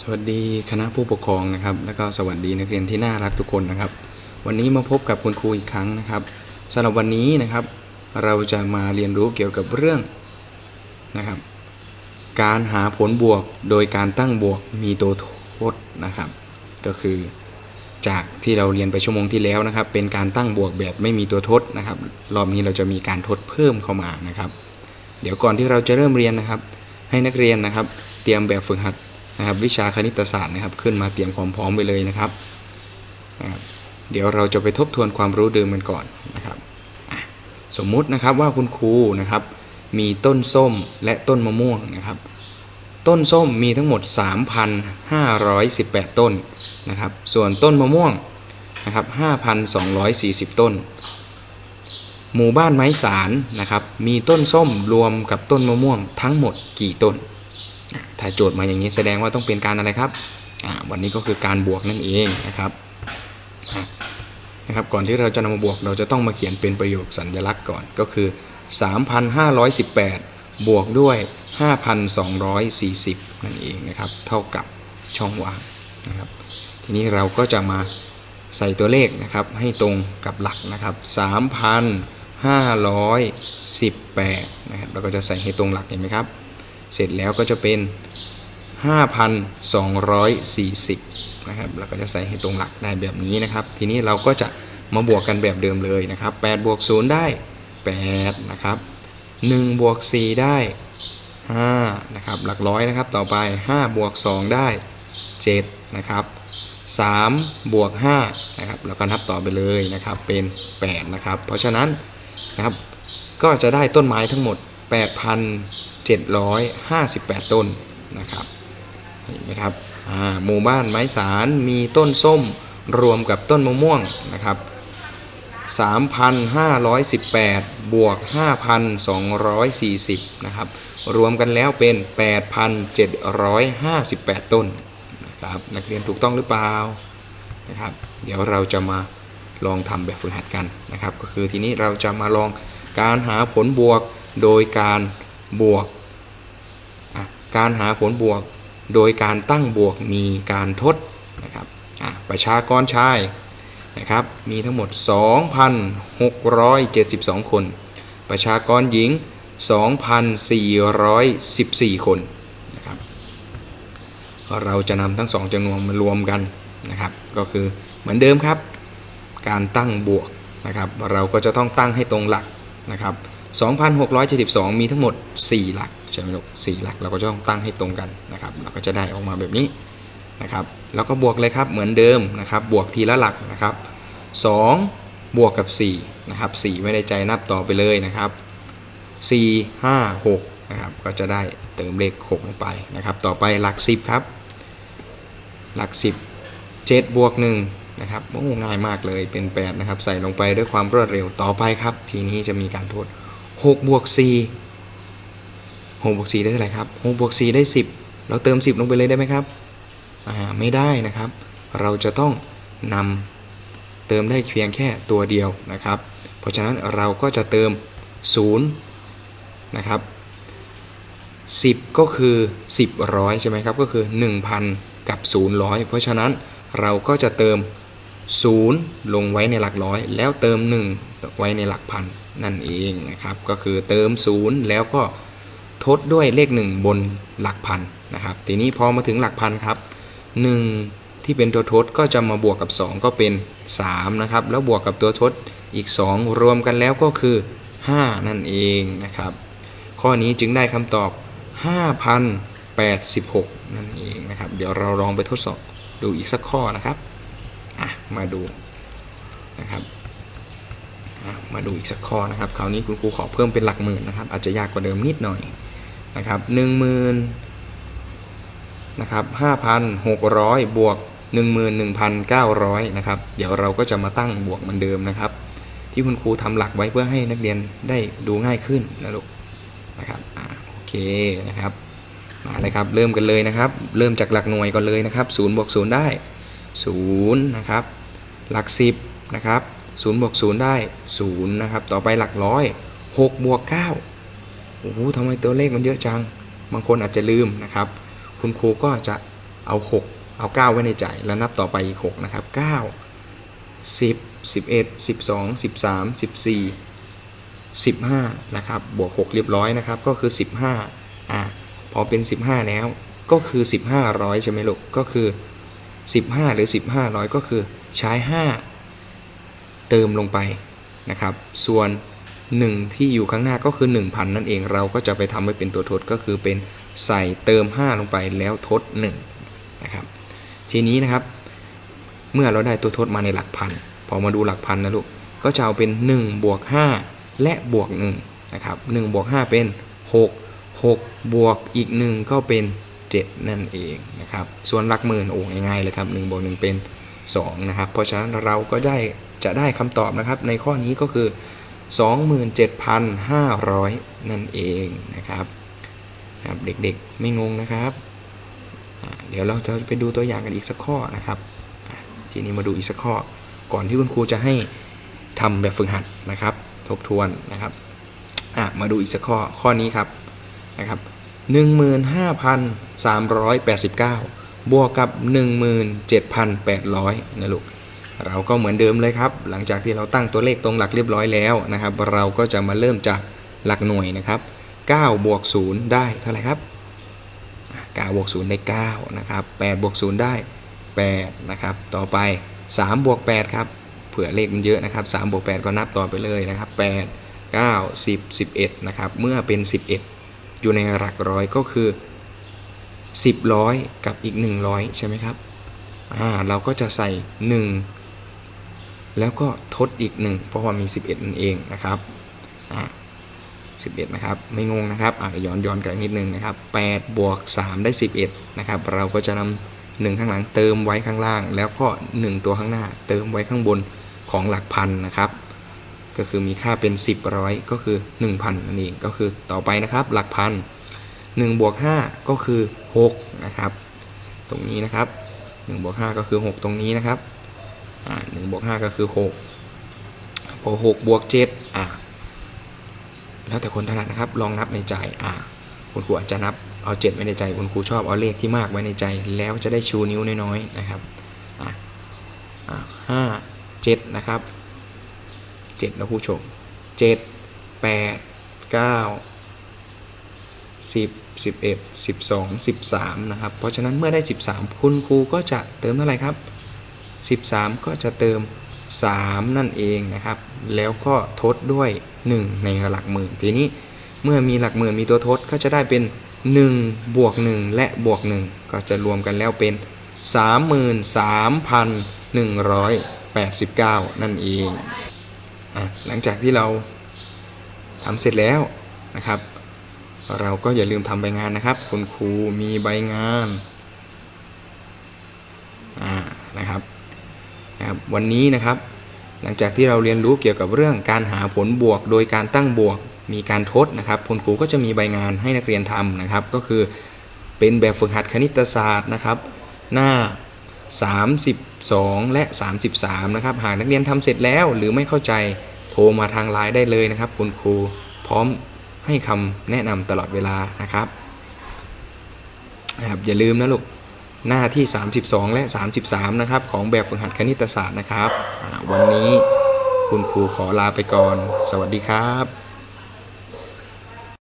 สวัสดีคณะผู้ปกครองนะครับ แล้วก็สวัสดีนักเรียนที่น่ารักทุกคนนะครับ วันนี้มาพบกับคุณครูอีกครั้งนะครับสำหรับวันนี้นะครับ เราจะมาเรียนรู้เกี่ยวกับเรื่องนะครับ การหาผลบวกโดยการตั้งบวกมีตัวโทษนะครับ ก็คือจากที่เราเรียนไปชั่วโมงที่แล้วนะครับ เป็นการตั้งบวกแบบไม่มีตัวทดนะครับ รอบนี้เราจะมีการทดเพิ่มเข้ามานะครับ เดี๋ยวก่อนที่เราจะเริ่มเรียนนะครับ ให้นักเรียนนะครับ เตรียมแบบฝึกหัด นะครับวิชาคณิตศาสตร์นะครับ ขึ้นมาเตรียมความพร้อมไปเลยนะครับ เดี๋ยวเราจะไปทบทวนความรู้เดิมกันก่อนนะครับ สมมุตินะครับว่าคุณครูนะครับ มีต้นส้มและต้นมะม่วงนะครับ ต้นส้มมีทั้งหมด 3,518 ต้นนะครับ ส่วนต้นมะม่วงนะครับ5,240 ต้น หมู่บ้านไม้สารนะครับ มีต้นส้มรวมกับต้นมะม่วงทั้งหมดกี่ต้น ถ้าโจทย์มาอย่างนี้แสดงว่าต้องเป็นการอะไรครับวันนี้ก็คือการบวกนั่นเองนะครับนะครับ ก่อนที่เราจะนำมาบวกเราจะต้องมาเขียนเป็นประโยคสัญลักษณ์ก่อนก็คือ 3,518 บวกด้วย 5,240 นั่นเองนะครับ เท่ากับช่องว่างนะครับ ทีนี้เราก็จะมาใส่ตัวเลขนะครับให้ตรงกับหลักนะครับ 3,518 นะครับเราก็จะใส่ให้ตรงหลักเห็นไหมครับ เสร็จแล้วก็จะเป็น 5,240นะครับเราก็จะใส่ให้ตรงหลักได้แบบนี้นะครับ ทีนี้เราก็จะมาบวกกันแบบเดิมเลยนะครับ8บวก0ได้8นะครับ1บวก4ได้5นะครับหลักร้อยนะครับต่อไป5บวก2ได้7นะครับ3บวก5นะครับแล้วก็นับต่อไปเลยนะครับเป็น8นะครับเพราะฉะนั้นนะครับก็จะได้ต้นไม้ทั้งหมด 758 ต้นนะครับเห็นไหมครับอ่าหมู่บ้านไม้สารมีต้นส้มรวมกับต้นมะม่วงนะครับ 3,518 บวก 5,240 นะครับ รวมกันแล้วเป็น 8,758 ต้นนะครับ นักเรียนถูกต้องหรือเปล่านะครับ เดี๋ยวเราจะมาลองทำแบบฝึกหัดกันนะครับ ก็คือทีนี้เราจะมาลองการหาผลบวกโดยการ บวก การหาผลบวก โดยการตั้งบวกมีการทดนะครับประชากรชายนะครับมีทั้งหมด 2,672 คน ประชากรหญิง 2,414 คนนะครับเราจะนำทั้งสองจำนวนมารวมกันนะครับ ก็คือเหมือนเดิมครับ การตั้งบวกนะครับ เราก็จะต้องตั้งให้ตรงหลักนะครับ 2,672 มีทั้งหมด 4 หลักใช่ไหมลูก4หลักเราก็จะต้องตั้งให้ตรงกันนะครับ เราก็จะได้ออกมาแบบนี้นะครับ แล้วก็บวกเลยครับเหมือนเดิมนะครับ บวกทีละหลักนะครับ 2 บวกกับ4นะครับ4ไม่ได้ใจนับต่อไปเลยนะครับ 4 5 6นะครับ ก็จะได้เติมเลข6ลงไปนะครับ ต่อไปหลัก 10 ครับ หลัก 10 7บวก1นะครับโอ้ง่ายมากเลยเป็น 8 นะครับ ใส่ลงไปด้วยความรวดเร็วต่อไปครับ ทีนี้จะมีการทษ 6บวก4 6บวก4ได้เท่าไหร่ครับ6บวก4ได้ 10 เราเติม 10 ลงไปเลยได้ไหมครับอ่าไม่ได้นะครับ เราจะต้องนำเติมได้เพียงแค่ตัวเดียวนะครับ เพราะฉะนั้นเราก็จะเติม 0 นะครับ 10 ก็คือ 10ร้อยใช่ไหมครับ ก็คือ 1,000 กับ0ร้อยเพราะฉะนั้นเราก็จะเติม 0 ลงไว้ในหลักร้อย แล้วเติม 1 ไว้ในหลักพัน นั่นเองนะครับก็คือเติม 0 แล้วก็ทดด้วยเลข 1 บนหลักพันนะครับทีนี้พอมาถึงหลักพันครับ 1 ที่เป็นตัวทดก็จะมาบวกกับ 2 ก็เป็น 3 นะครับ แล้วบวกกับตัวทดอีก 2 รวมกันแล้วก็คือ 5 นั่นเองนะครับ ข้อนี้จึงได้คำตอบ 5,086 นั่นเองนะครับ เดี๋ยวเราลองไปทดสอบดูอีกสักข้อนะครับมาดูนะครับ มาดูอีกสักข้อนะครับ คราวนี้คุณครูขอเพิ่มเป็นหลักหมื่นนะครับ อาจจะยากกว่าเดิมนิดหน่อยนะครับ1 0,000นะครับ5,600บวก11,900นะครับ เดี๋ยวเราก็จะมาตั้งบวกเหมือนเดิมนะครับ ที่คุณครูทำหลักไว้เพื่อให้นักเรียนได้ดูง่ายขึ้นนะลูกนะครับอ่าโอเคนะครับมาเลยครับเริ่มกันเลยนะครับ เริ่มจากหลักหน่วยก่อนเลยนะครับ0บวก0ได้0นะครับ หลัก10นะครับ 0บวก0ได้0นะครับต่อไปหลักร้อย6บวก9โอ้โหทำไมตัวเลขมันเยอะจัง บางคนอาจจะลืมนะครับ คุณครูก็จะเอา 6 เอา 9 ไว้ในใจแล้วนับต่อไปอีก6นะครับ9 10 11 12 13 14 15นะครับบวก 6 เรียบร้อยนะครับก็คือ 15อะพอเป็น 15 แล้วก็คือ 15 ร้อยใช่ไหมลูกก็คือ 15 หรือ 15 ร้อยก็คือใช้ 5 เติมลงไปนะครับ ส่วน 1 ที่อยู่ข้างหน้าก็คือ 1,000 นั่นเองเราก็จะไปทำให้เป็นตัวทดก็คือเป็นใส่เติม 5 ลงไปแล้วทด1นะครับทีนี้นะครับ เมื่อเราได้ตัวทดมาในหลักพันพอมาดูหลักพันนะลูกก็จะเอาเป็น1บวก5และบวก1นะครับ1บวก5เป็น 6 6 บวกอีก 1 ก็เป็น 7 นั่นเองนะครับส่วนหลักหมื่นโอ้ง่ายๆเลยครับ1บวก1เป็น2นะครับเพราะฉะนั้นเราก็ได้ จะได้คำตอบนะครับ ในข้อนี้ก็คือ 27,500 นั่นเองนะครับครับเด็กๆไม่งงนะครับ เดี๋ยวเราจะไปดูตัวอย่างกันอีกสักข้อนะครับ ทีนี้มาดูอีกสักข้อ ก่อนที่คุณครูจะให้ทำแบบฝึกหัดนะครับ ทบทวนนะครับมาดูอีกสักข้อข้อนี้ครับนะครับ15,389 บวกกับ 17,800นะลูก เราก็เหมือนเดิมเลยครับ หลังจากที่เราตั้งตัวเลขตรงหลักเรียบร้อยแล้วนะครับ เราก็จะมาเริ่มจากหลักหน่วยนะครับ9บวก0ได้เท่าไหร่ครับ9บวก0ได้9นะครับ8บวก0ได้8นะครับต่อไป3บวก8ครับเผื่อเลขมันเยอะนะครับ3บวก8ก็นับต่อไปเลยนะครับ8 9 10 11นะครับเมื่อเป็น 11 อยู่ในหลักร้อยก็คือ 10ร้อยกับอีก 100 ใช่ไหมครับอ่าเราก็จะใส่ 1 แล้วก็ทดอีก 1 เพราะว่ามี 11 นั่นเองนะครับอ่า11 นะครับ ไม่งงนะครับอ่าย้อนย้อนกันนิดนึงนะครับ8บวก 3 ได้ 11 นะครับ เราก็จะนำ1ข้างหลังเติมไว้ข้างล่าง แล้วก็ 1 ตัวข้างหน้า เติมไว้ข้างบนของหลักพันนะครับ ก็คือมีค่าเป็น 10ร้อยก็คือ 1,000นั่นเองก็คือต่อไปนะครับหลักพัน1บวก5ก็คือ 6 นะครับ ตรงนี้นะครับ1บวก5ก็คือ 6 ตรงนี้นะครับ อ่า1บวก5ก็คือ6พอ6บวก7อ่าแล้วแต่คนถนัดนะครับ ลองนับในใจอ่าคุณครูอาจจะนับเอา7ไว้ในใจ คุณครูชอบเอาเลขที่มากไว้ในใจ แล้วจะได้ชูนิ้วน้อยๆนะครับอ่าอ่าห้าเจ็ดนะครับเจ็ดนะผู้ชมเจ็ดแปดเก้าสิบสิบเอ็ดสิบสองสิบสามนะครับ เพราะฉะนั้นเมื่อได้สิบสามคุณครูก็จะเติมเท่าไหร่ครับ สิบสามก็จะเติมสามนั่นเองนะครับ แล้วก็ทดด้วยหนึ่งในหลักหมื่น ทีนี้เมื่อมีหลักหมื่นมีตัวทดก็จะได้เป็นหนึ่งบวกหนึ่งและบวกหนึ่งก็จะรวมกันแล้วเป็นสามหมื่นสามพันหนึ่งร้อยแปดสิบเก้านั่นเองอหลังจากที่เราทำเสร็จแล้วนะครับ เราก็อย่าลืมทำใบงานนะครับ คุณครูมีใบงานอ่านะครับ นะครับวันนี้นะครับ หลังจากที่เราเรียนรู้เกี่ยวกับเรื่องการหาผลบวก โดยการตั้งบวก มีการทดนะครับคุณครูก็จะมีใบงานให้นักเรียนทำนะครับ ก็คือเป็นแบบฝึกหัดคณิตศาสตร์นะครับ หน้า 32 และ 33 นะครับ หากนักเรียนทำเสร็จแล้วหรือไม่เข้าใจโทรมาทางไลน์ได้เลยนะครับ คุณครูพร้อมให้คำแนะนำตลอดเวลานะครับนะครับอย่าลืมนะลูก หน้าที่ 32 และ 33 นะครับ ของแบบฝึกหัดคณิตศาสตร์นะครับ วันนี้คุณครูขอลาไปก่อน สวัสดีครับ